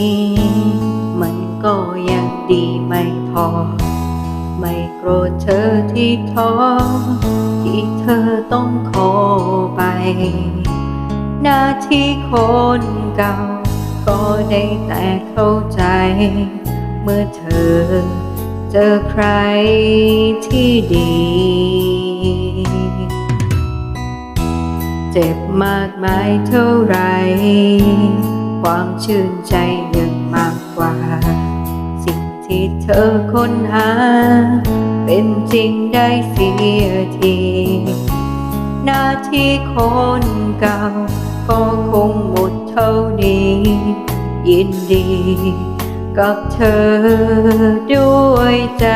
กำลังที่มีมันก็ยังดีไม่พอ ไม่โกรธเธอที่ท้อที่เธอต้องขอไป หน้าที่คนเก่า ก็ได้แต่เข้าใจ เมื่อเธอเจอใครที่ดีเจ็บมากมายเท่าไร ความชื่นใจยังมากกว่า สิ่งที่เธอค้นหา เป็นจริงได้เสียทีหน้าที่คนเก่า ก็คงหมดเท่านี้ ยินดีกับเธอด้วยใจ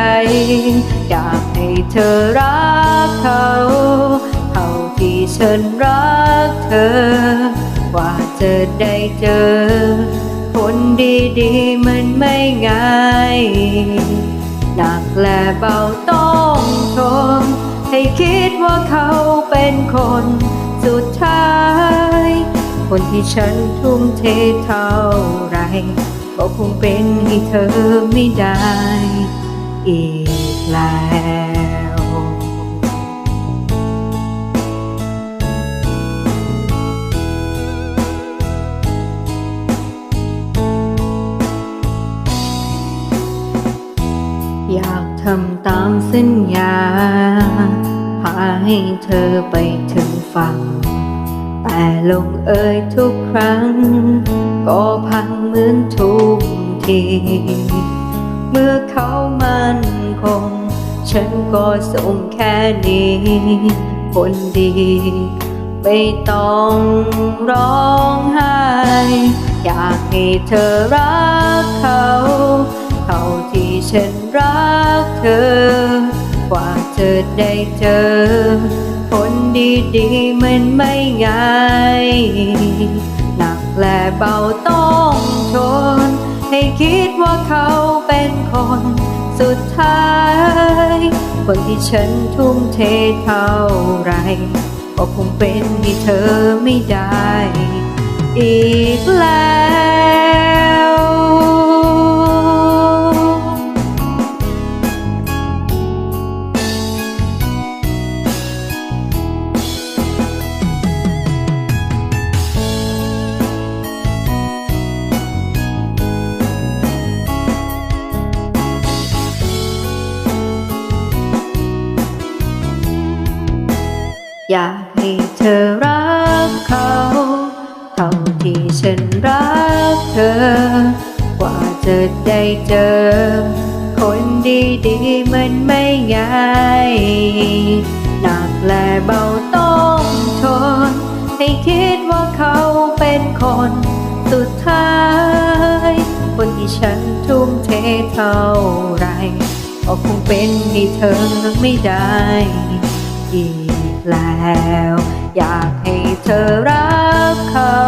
อยากให้เธอรักเขาเท่าที่ฉันรักเธอ กว่าจะได้เจอ คนดีๆมันไม่ง่ายหนักและเบาต้องทนให้คิดว่าเขาเป็นคนสุดท้าย คนที่ฉันทุ่มเทเท่าไร ก็คงเป็นให้เธอไม่ได้ อีกแล้ว อยากทำตามสัญญา พาให้เธอไปถึงฝั่ง แต่ลงเอ่ยทุกครั้ง ก็พังเหมือนทุกที เมื่อเขามันคง ฉันก็ส่งแค่นี้ คนดี ไม่ต้องร้องไห้ อยากให้เธอรักเขาเท่าที่ ฉันรักเธอกว่าจะได้เจอ คนดีๆมันไม่ง่ายหนักและเบาต้องทน ให้คิดว่าเขาเป็นคน สุดท้าย คนที่ฉันทุ่มเทเท่าไรก็คงเป็นที่เธอไม่ได้ อีกแล้ว อยากให้เธอรักเขาเท่าที่ฉันรักเธอกว่าจะได้เจอ คนดีๆมันไม่ง่ายหนักและเบาต้องทน ให้คิดว่าเขาเป็นคนสุดท้าย คนที่ฉันทุ่มเทเท่าไหรก็คงเป็นให้เธอไม่ได้อีก แล้ว อยากให้เธอรักเขา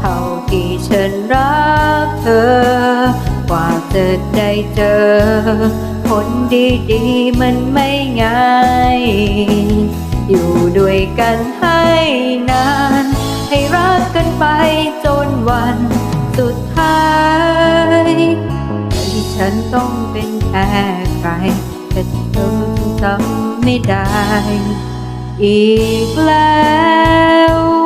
เท่าที่ฉันรักเธอ กว่าจะได้เจอ คนดีๆมันไม่ง่าย อยู่ด้วยกันให้นาน ให้รักกันไปจนวันสุดท้ายที่ฉันต้องเป็นแค่ใครแต่เธอจำไม่ได้ อีกแล้ว